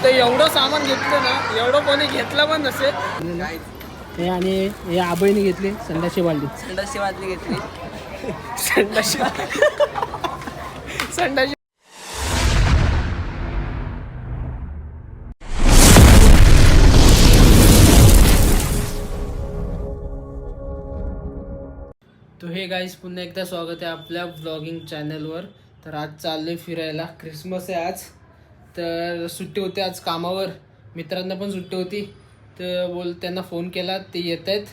फक्त एवढं सामान घेतलं ना एवढं कोणी घेतलं पण नसेल. हे आणि हे आबाईने घेतले संडाशी बालदी संडासची बाटली घेतली. संडाशी संडाशी तो हे गाईस पुन्हा एकदा स्वागत आहे आपल्या ब्लॉगिंग चॅनलवर तर आज चाललोय फिरायला. क्रिसमस आहे आज. तर सुट्टी होती आज कामावर. मित्रांना पण सुट्टी होती. तर बोल त्यांना फोन केला. ते येत आहेत.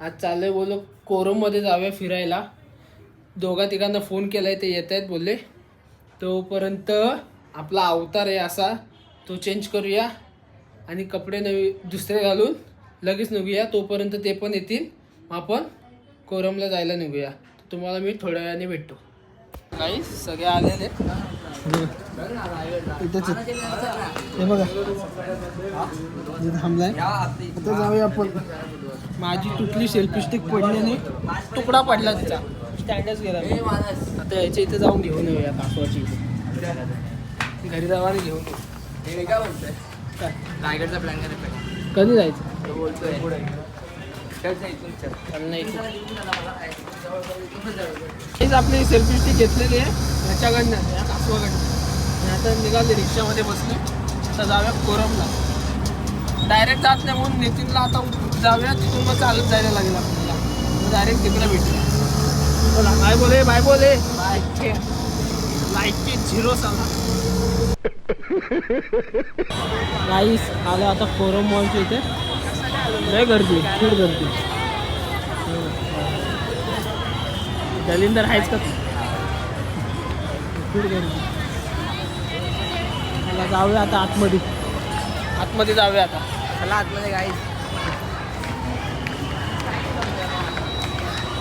आज चाललं बोललो कोरममध्ये जाऊया फिरायला. दोघा तिघांना फोन केला आहे ते येत आहेत बोलले. तोपर्यंत आपला अवतार आहे असा. तो चेंज करूया. आणि कपडे नवी दुसरे घालून लगेच निघूया. तोपर्यंत ते पण येतील. मग आपण कोरमला जायला निघूया. तुम्हाला मी थोड्या वेळाने भेटतो. काही सगळे आलेले. इथेच. हे बघा. थांबलाय. आता जाऊया आपण. माझी तुटली सेल्फी स्टिक पडली नाही तुकडा पडला तिचा. स्टँडच गेला आता याच्या इथे जाऊन घेऊन येऊया कासवाची इथे. घरी जाऊन घेऊन येऊ. काय बोलतोय? काय? रायगडचा प्लॅन करायचा कधी जायचं? तो बोलतोय. नाही हेच आपली सेल्फी स्टिक घेतलेली आहे. ह्याच्याकडनं या कासवाकडनं. आता निघाले रिक्षामध्ये बसले. आता जाऊया कोरमला. डायरेक्ट जात नाही म्हणून नितीनला आता जाऊया तिथून मग चालत जायला लागेल आपल्याला. मग डायरेक्ट तिकडे भेटूया. बोला. बाय बोले बाय बोले. बाय. लाईटची झिरो सांगा. गाईस आलं आता कोरम मॉलच्या इथे. लय गर्दी खूप गर्दी दलिंदर आहेच का? मला जाऊया आता आतमध्ये. आतमध्ये जाऊया आता. चला आतमध्ये गाईस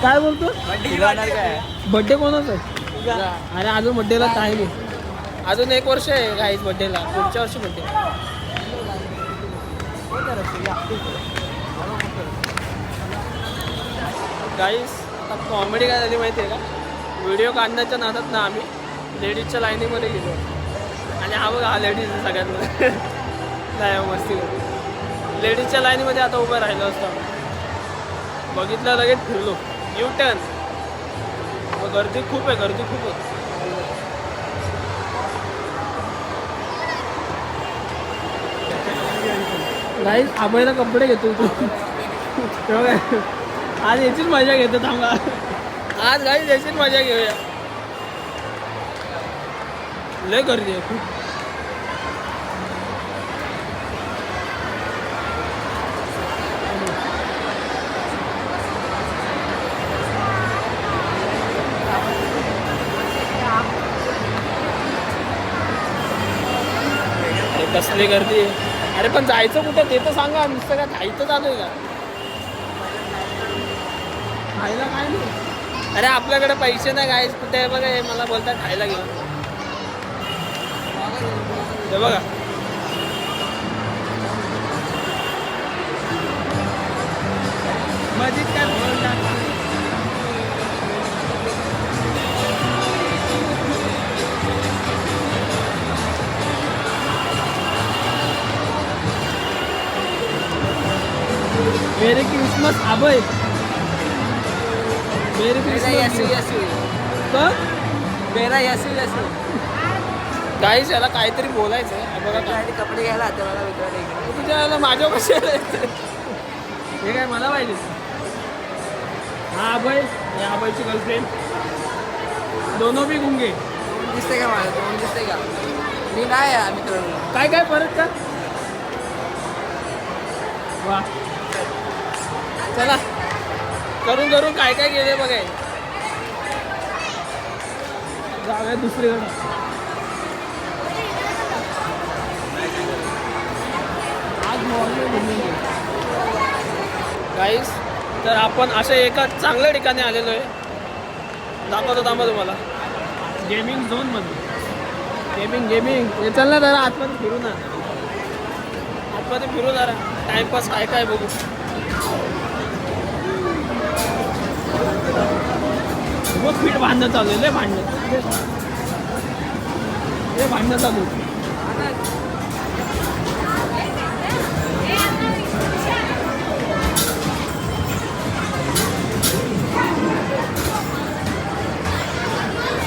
काय बोलतो? काय? बड्डे कोणाचा आहे? अरे अजून बड्डेला टाईम आहे अजून एक वर्ष आहे गाईस बड्डेला पुढच्या वर्षी बड्डे गाईस आता कॉमेडी काय झाली माहिती आहे का? व्हिडिओ काढण्याच्या नादात ना आम्ही लेडीजच्या लाईनीमध्ये गेलो. आणि हा बघा हा लेडीज सगळ्यांमध्ये नाही मस्ती लेडीजच्या लाईनीमध्ये आता उभं राहिलो असतो आम्ही. बघितलं लगेच फिरलो. यू टर्न मग गर्दी खूप आहे गर्दी खूप आहे नाही आबाईला कपडे घेतो तू काय? आज याचीच मजा घेतो थांबा. आज गाई याचीच मजा घेऊया. लय गर्दी आहे खूप. कसली गर्दी आहे. अरे पण जायचं कुठं ते तर सांगा नुसतं काय खायचं चालू आहे का? खायला काय नाही. अरे आपल्याकडे पैसे नाही गायच कुठे बघा हे मला बोलतात खायला घेऊन. बघा. मधीच काय बोलतात मेरी क्रिसमस आबय. मेरी मेरा यसू यसू काहीच याला काहीतरी बोलायचं आहे. बघा काय कपडे घ्यायला आता मला मित्राने इकडे तुझ्या याला माझ्या कशी हे काय मला पाहिजे? हा अभय हे अभयची गर्लफ्रेंड दोनो भी गुंगे. दिसते का मला दोन दिसते का? मी नाही आहे मित्रांनो. काय काय परत का वा. चला. करून करून काय काय गेले बघाय जाऊया दुसरीकडे. आज मॉर्निंग गाईस तर आपण अशा एका चांगल्या ठिकाणी आलेलो आहे. दाखवतो थांबा तुम्हाला. गेमिंग झोनमध्ये गेमिंग गेमिंग हे चल ना जरा आतमध्ये फिरू ना. आतमध्ये फिरू जरा. टाइमपास काय काय बघू. मग पीठ चालू आहे लय भांडणं. लय भांडणं चालू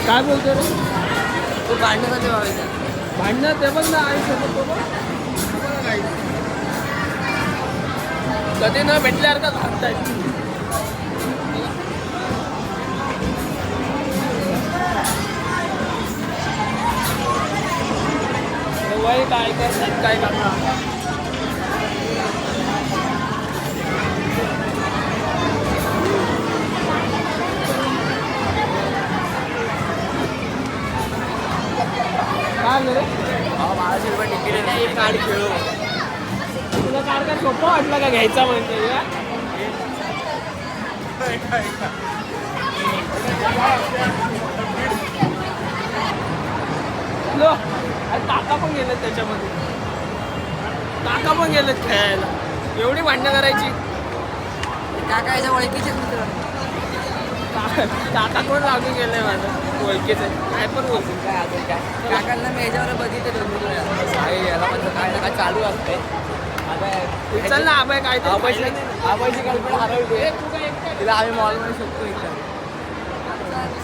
काय बोलतो रे? तू भांडणं कधी भांडणं ते पण ना आई सोबत कधी न भेटल्यासारखंच हात वय काय करतात काय करणार काय आलं रे बाराशे रुपये तिकीट आहे एक गाडी खेळू तुला कार काय सोपं वाटलं का घ्यायचा म्हणजे अरे काका पण गेलेत त्याच्यामध्ये. काका पण गेलेत खेळायला. एवढी भांडणं करायची. काकाच्या ओळखीचे मित्र. काका कोण लागून गेलंय माझं? ओळखीच. काय पण बोलतो काय अजून काय? काकांना मी याच्यावर बघितलं दोन याला पण काय ना काय चालू असते चल ना आबाय काय नाही. आबाईची कल्पना हरवली? तिला आम्ही मॉलमध्ये शोधतो इथं.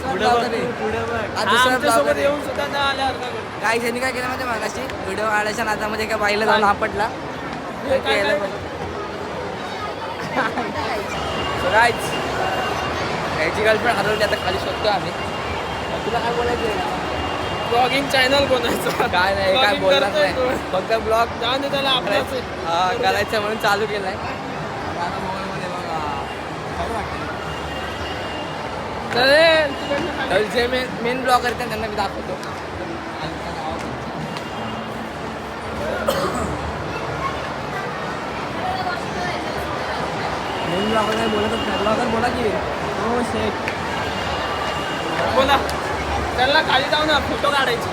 पुढं बघ, तू पुढं बघ. हा, दुसरा आमच्या vlogger सोबत आहे. येऊन सुद्धा नाही आल्या हरकत नाही. काही जणी काय केलं माहिती मागाशी व्हिडिओ काढायच्या नादामध्ये एका बाईला जाऊन आपटला हे काय केलं काय? राईट याची गर्लफ्रेंड हरवली आता खाली शोधतो आम्ही तुला काय बोलायचं ब्लॉगिंग चॅनल कोणाचं काय नाही काय Vlogging करतोय नाही तो. फक्त ब्लॉग जाऊन दे त्याला आपलाच आहे. करायचं म्हणून चालू केलाय आता मोबाईलमध्ये बघा काय वाटतं तर हे जे मेन मेन ब्लॉगर आहेत त्यांना मी दाखवतो. मेन ब्लॉगर नाही ब्लॉगर बोला की. हो शेख बोला. त्याला खाली जाऊन फोटो काढायचे.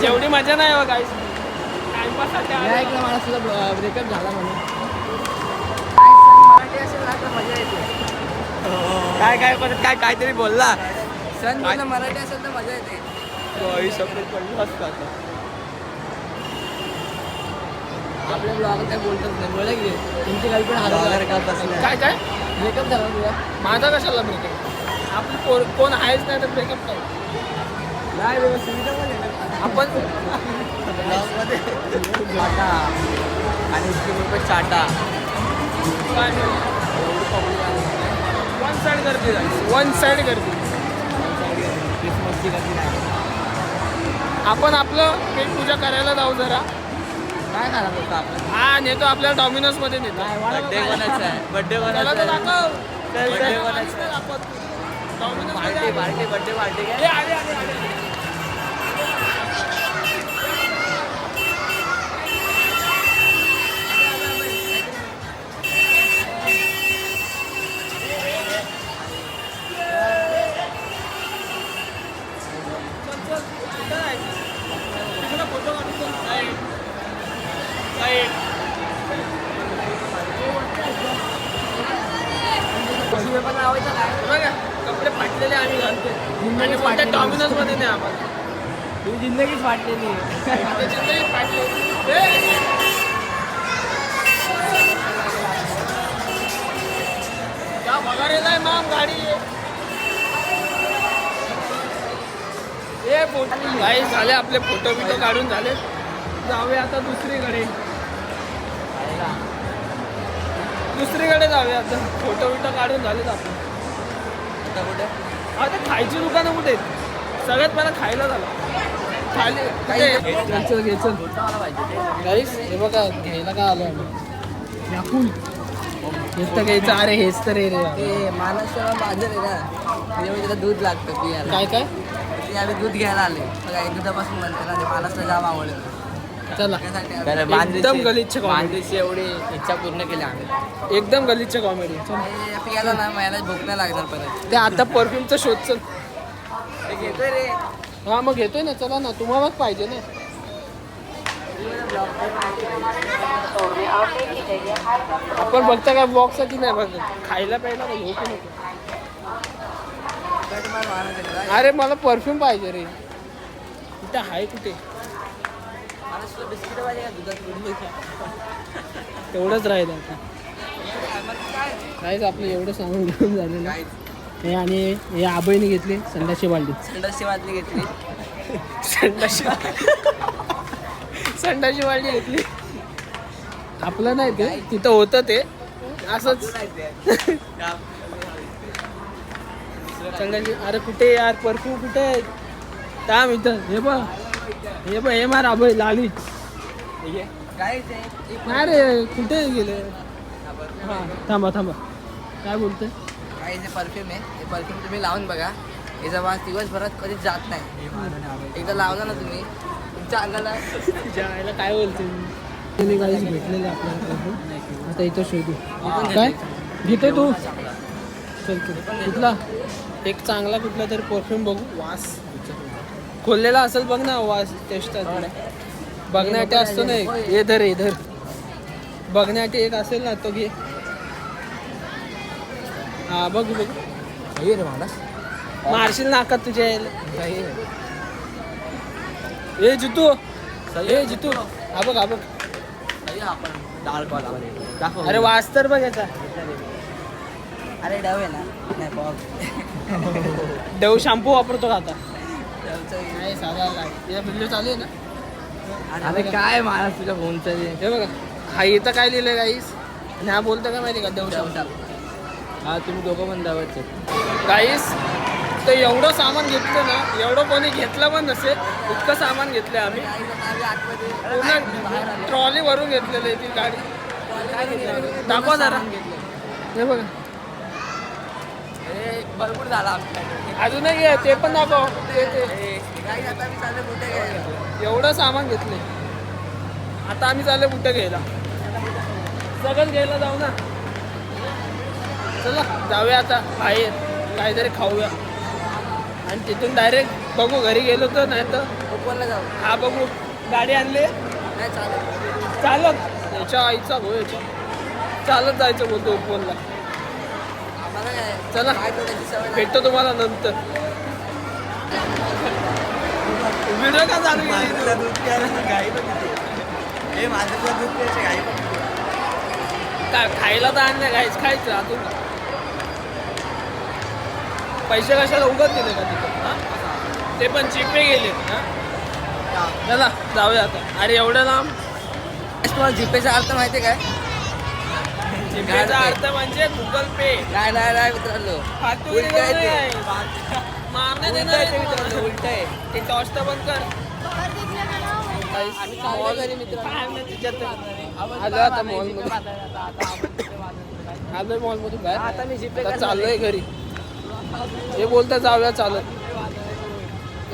जेवढी मजा नाही हो मी आलो. ऐकलं मला सुद्धा ब्रेकअप झाला म्हणून. मराठी असेल ना तर मजा येते. काय काय परत काय काहीतरी बोलला. सण बोललं मराठी असेल तर मजा येते. पडलं असतं आता. आपल्या काय बोलतच नाही बोला की तुमची काय काय? ब्रेकअप झाला तुझा. माझा कशाला ब्रेकअप पोर- कोण आहेच नाही तर ब्रेकअप काय? नाही आपण? चाटा. आणि वन साइड गर्दी वन साइड गर्दी. क्रिसमसची गर्दी नाही आपण आपलं पेट पूजा करायला जाऊ जरा. काय खाणार होतं आपण? हा नेतो आपल्याला डॉमिनोजमध्ये नेतो. बड्डे कोणाचा आहे? बड्डे त्याला तर कोणाचा दाखव. Birthday कोणाचा आहे? Domino's party party birthday party पण लावायचं काय? बघा, कपडे फाटलेले आम्ही घालतो आणि फाटलेली. डॉमिनोजमध्ये नाही आम्हाला तुझी जिंदगीच वाटलेली त्याच्यातही फाटले. ए! क्या भगारेला आहे माम गाडी. ए फोटो काही झाले आपले फोटो बिटो काढून झाले जाऊया आता दुसरीकडे. दुसरीकडे जाऊया. आता फोटो बिटो काढून झालेत आपले. आता खायची दुकानं कुठे आहेत? सगळ्यात पहिला खायला झालं. खाली कुठे? चल घे चल. गाईस हे बघा घ्यायला का आलो आम्ही हेच तर घ्यायचं. अरे हेच तर रे रे. ते महाराष्ट्राला बाजार आहे ना. त्याच्यामुळे त्याला दूध लागतं पियाला. काय काय? ते आम्ही दूध घ्यायला आले. बघा दुधापासून बनते ना ते जाम आवडलं. चला. एकदम गलिच्छ comedy. मांदेची एवढी इच्छा पूर्ण केली आम्ही. एकदम गलीच्या कॉमेडी पियाला ना मला भूक नाही लागणार परत. ते आता परफ्यूमचा शोध चल. घेतोय रे. हा मग घेतोय ना चला ना तुम्हालाच पाहिजे ना. आपण बघता काय बॉक्स की नाही बघ खायला प्यायला का घेऊ की नको कट मार महाराष्ट्र अरे मला परफ्यूम पाहिजे रे. कुठे आहे कुठे महाराष्ट्र बिस्किट पाहिजे का दुधात दूध तेवढंच राहील आता. काहीच आपलं एवढं सांगून घेऊन झालेलं हे आणि हे आबईने घेतली संडाशी बालडी संडासची बाटली घेतली. संडाशी संडाशी बालडी घेतली. आपलं नाही ते. तिथं होतं ते. असंच. संडाशी अरे कुठे यार? परफ्यूम कुठे? आहे थांब इथं. हे बघ. हे बघ हे मार आबई लाली. नाही रे कुठे गेले? हा थांबा थांबा. काय बोलतोय? काय जे परफ्यूम आहे हे परफ्यूम तुम्ही लावून बघा. याचा वास दिवसभरात कधीच जात नाही. एकदा लावला ना तुम्ही तुमच्या अंगाला जायला काय बोलते त्याने काहीच भेटलेलं आपल्याला परफ्यूम. आता इथं शोधू. काय? घेते तू? चल तू कुठला? एक चांगला कुठला तरी परफ्यूम बघू. वास. खोललेला असेल बघ ना वास टेस्ट बघण्यासाठी असतो ना एक. हे धर हे धर. बघण्यासाठी एक असेल ना तो घे. हा बघ बघ. रे मला. मारशील नाकात तुझ्या. ए जितू. ए जितू. हा बघ हा बघ. अरे वास तर बघ याचा. अरे डव आहे ना. डव शॅम्पू वापरतो का आता? नाही साधा या व्हिडिओ चालू आहे ना? अरे काय मला तुझ्या फोनचं हे बघा हा इथं काय लिहिलंय गाईस आणि हा बोलतो का माहिती का? शॅम्पू हा तुम्ही दोघं पण दावत गाईस तर एवढं सामान घेतलं ना एवढं कोणी घेतलं पण नसेल इतकं सामान घेतलंय आम्ही. पूर्ण ट्रॉली भरून घेतलेलं आहे ती गाडी. दाखवा जरा. हे बघा. भरपूर झाला अजूनही ते पण दाखव. ते. एवढं सामान घेतले आता आम्ही चालले कुठे घ्यायला. सगळं घ्यायला जाऊ ना. चला जाऊया आता बाहेर. काहीतरी खाऊया. आणि तिथून डायरेक्ट बघू घरी गेलो तर नाही तर कोकणला जाऊ. हा बघू. गाडी आणली? नाही चालेल चालत. याच्या आईचा भाऊ याच्या. चालत जायचं बोलतो काय चला. भेटतो तुम्हाला नंतर. व्हिडिओ का चालू केली? काय खायला तर आणलं खायचं अजून. पैसे कशाला उगत दिले का तिथं? हा? ते पण चिपे गेले हा? चला जाऊया आता. अरे एवढं लांब? तुम्हाला जीपेचा अर्थ माहिती काय? चिपेचा अर्थ म्हणजे गुगल पे नाही नाही नाही मित्रांनो. मारण्यात येणार. उलट आहे. ते बंद कर. आलोय मॉल मधून. बाहेर. आता मी जीपे चाललोय घरी. हे बोलता जाऊया चालत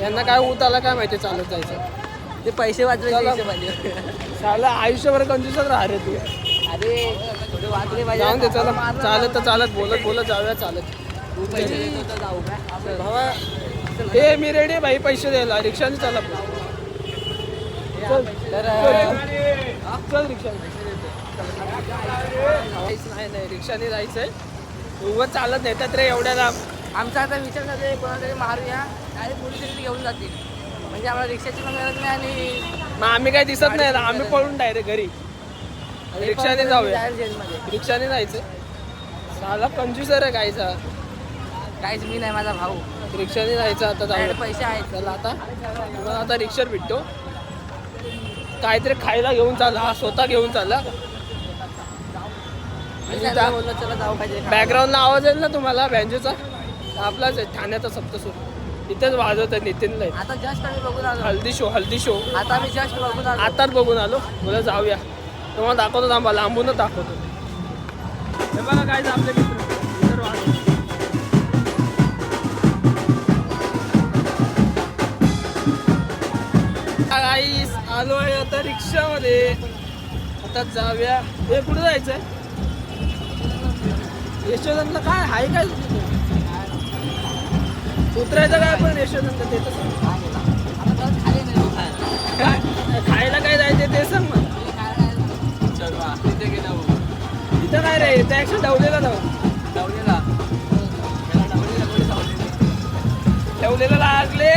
यांना काय ऊत आला काय माहिती चालत जायचं. ते पैसे वाचवायचे चला. हिशोबाने चाललं आयुष्यभर कंजूसच राहा रे तू. अरे वाचले पाहिजे. चालत तर चालत. बोलत बोलत जाऊया चालत. पैसे देतो तर जाऊ काय भावा हे मी रेडी आहे भाई पैसे द्यायला. रिक्षाने चला चल तर चल रिक्षाने. नाही नाही रिक्षाने जायचंय. उगाच चालत नेतात रे एवढ्या लांब. आमचा आता विचार करते कोणाला तरी मारूया. आणि पोलीस तरी घेऊन जातील. म्हणजे आम्हाला रिक्षाची पण गरज नाही आणि मग आम्ही काय दिसत नाही आम्ही पळून डायरेक्ट घरी. रिक्षाने जाऊया. रिक्षाने जायचं साला कंज्युसर आहे गायचा काहीच मी नाही माझा भाऊ. रिक्षाने जायचं आता जाऊया. पैसे आहेत. चला आता. तुम्हाला आता रिक्षात भेटतो. काहीतरी खायला घेऊन चालला हा स्वतः घेऊन चालला बोललो चला जाऊ पाहिजे. बॅकग्राऊंडला आवाज येईल ना तुम्हाला बँजोचा? आपलाच आहे ठाण्याचा सप्तसूर इथेच वाजवत आहे नितीनला. आहे. आता जस्ट आम्ही बघून आलो. हल्दी शो हल्दी शो आता आम्ही जस्ट बघून आलो. आताच बघून आलो. बोला जाऊया. तुम्हाला दाखवतो थांबा लांबूनच दाखवतो. हे बघा काय आपले मित्र. गाईस आलो आहे आता रिक्षामध्ये. आता जाऊया. हे कुठे जायचंय? यशोदनला काय? आहे काय उतरायचं काय पण यशोदनला ते तर खायला काय जायचं ते सांग मला. इथं काय रे? इथं ऍक्शन ठेवलेला ना ठेवलेलं लागले.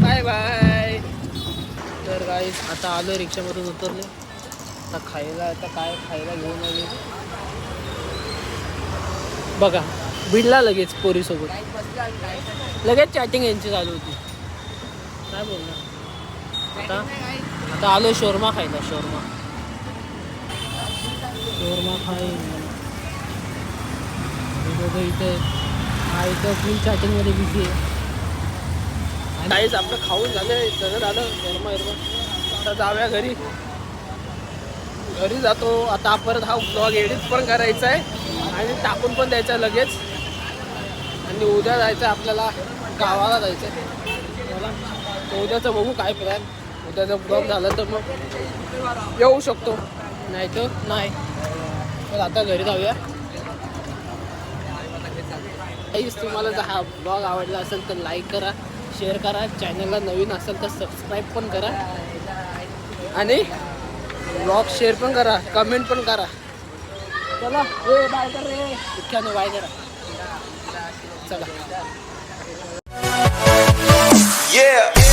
Bye bye. तर गाईस आता आलो रिक्षामधून उतरले. आता खायला आता काय खायला घेऊन आले. बघा भिडला लगेच पोरीसोबत. लगेच चॅटिंग यांची चालू होती. काय बोलणार? आता आता आलो शोरमा खायला शोरमा. शोरमा खाईन. हे इथे हा इथं फुल चॅटिंगमध्ये बिझी आहे. काहीच आपलं खाऊन झालं सगळं झालं. शोरमा हिरमा आता जाऊया घरी. घरी जातो. आता परत हा ब्लॉग एडिट पण करायचा आहे. आणि टाकून पण द्यायचा आहे लगेच. आणि उद्या जायचं आपल्याला गावाला जायचं आहे. तर उद्याचं बघू काय प्लॅन उद्याचा ब्लॉग झाला तर मग येऊ शकतो. नाही तर नाही. तर आता घरी जाऊया. काहीच तुम्हाला जर हा ब्लॉग आवडला असेल तर लाईक करा शेअर करा. चॅनलला नवीन असेल तर सबस्क्राईब पण करा. आणि ब्लॉग शेअर पण करा कमेंट पण करा. चला. रे बाय कर रे. इतक्या बाय करा. चला. Yeah.